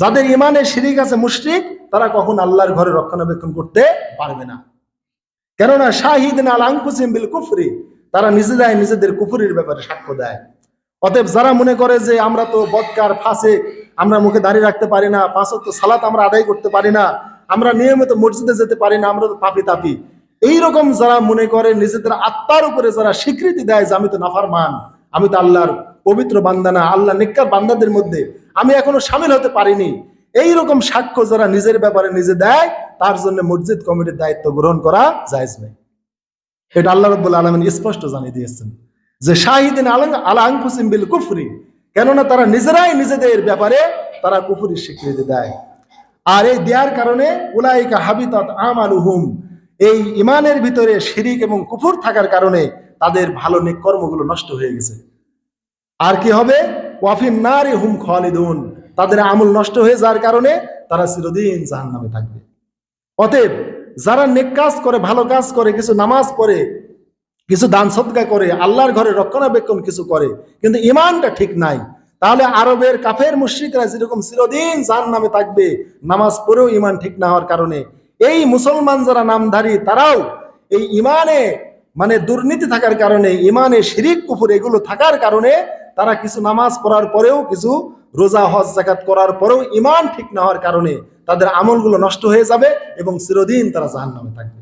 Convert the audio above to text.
যাদের ইমানে শিরিক আছে মুশরিক, তারা কখন আল্লাহর ঘরে রক্ষণাবেক্ষণ করতে পারবে না। কেননা শাহিদ আল আংকুসিম বিল কুফরি, তারা নিজেরাই নিজেদের কুফরির ব্যাপারে সাক্ষ্য দেয়। অতএব যারা মনে করে যে আমরা তো বদকার ফাঁসে আমরা মুখে দাঁড়িয়ে রাখতে পারি না, পাঁচ তো সালাত আমরা আদায় করতে পারি না, আমরা নিয়মিত মসজিদে যেতে পারি না, আমরা তো পাপি তাপি। এইরকম যারা মনে করে নিজেদের আত্মার উপরে যারা স্বীকৃতি দেয় যে আমি তো নাফার মান আমি তো আল্লাহর পবিত্র বান্দানা, আল্লাহ নিকার বান্দাদের মধ্যে আমি এখনও সামিল হতে পারিনি। এই রকম সাক্ষ্য যারা নিজের ব্যাপারে নিজে দেয়, তার জন্য মসজিদ কমিটির দায়িত্ব গ্রহণ করা নেই এটা আল্লাহ রব্বুল আলমিন স্পষ্ট জানিয়ে দিয়েছেন যে, শাহিদিন আলং আলাং ফুসিম বিল কুফরি, কেননা তারা নিজেরাই নিজেদের ব্যাপারে তারা কুফুরির স্বীকৃতি দেয়। আর এই দেওয়ার কারণে উলাইকা হাবিতাত আমালুহুম, এই ইমানের ভিতরে শিরিক এবং কুফুর থাকার কারণে তাদের ভালো নেক কর্মগুলো নষ্ট হয়ে গেছে। আর কি হবে? ওয়াফিন নারে হুম খালিদুন। তাদের আমল নষ্ট হয়ে যাওয়ার কারণে তারা চিরদিন জাহান নামে থাকবে। অতএব যারা নেক কাজ করে, ভালো কাজ করে, কিছু নামাজ পড়ে, কিছু দান সদকা করে, আল্লাহর ঘরে রক্ষণাবেক্ষণ কিছু করে, কিন্তু ইমানটা ঠিক নাই, তাহলে আরবের কাফের মুশ্রিকরা যেরকম চিরদিন জাহান নামে থাকবে, নামাজ পড়েও ইমান ঠিক না হওয়ার কারণে, এই মুসলমান যারা নামধারী, তারাও এই ইমানে মানে দুর্নীতি থাকার কারণে, ইমানে শিরিক কুফুর এগুলো থাকার কারণে তারা কিছু নামাজ পড়ার পরেও, কিছু রোজা, হজ জাকাত করার পরেও ইমান ঠিক না হওয়ার কারণে তাদের আমলগুলো নষ্ট হয়ে যাবে এবং চিরদিন তারা জাহান নামে থাকবে।